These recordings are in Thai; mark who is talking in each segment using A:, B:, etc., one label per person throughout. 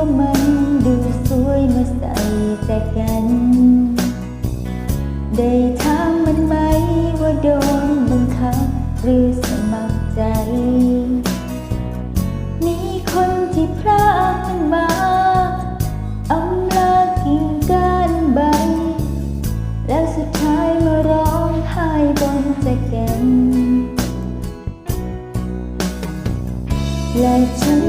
A: ามันดูสวยเมื่อใส่แต่กัน ได้ถามมันไหมว่าโดนบังคับหรือสมัครใจ มีคนที่พรากมันมาอำลากิ่งก้านใบ แล้วสุดท้ายมาร้องไห้บนตะแกรงและฉัน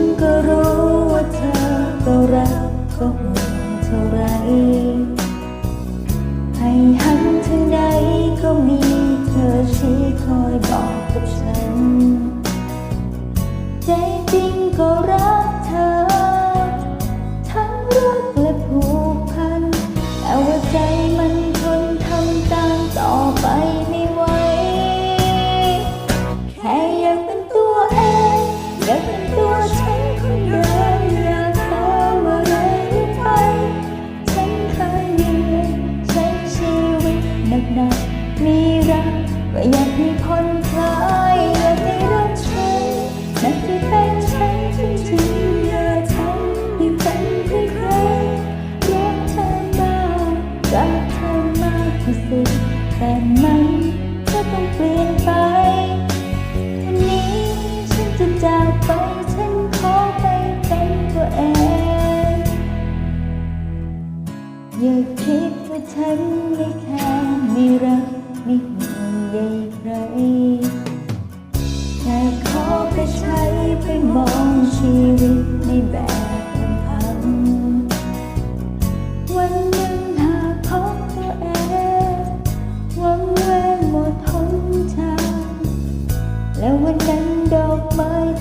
A: ไรหันทางใดก็มีเธอชี้คอยบอกกับฉัน ใจจริงก็รัก รักเธอมากที่สุด แต่มันก็ต้องเปลี่ยนไปวันนี้ฉันจะจากไป ฉันขอไปเป็นตัวเอง อย่าคิดว่าฉันม่แคร์ม่รักไม่ห่วงใรแค่ขอไปใช้ไปมองชีวิตในแบบ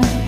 A: night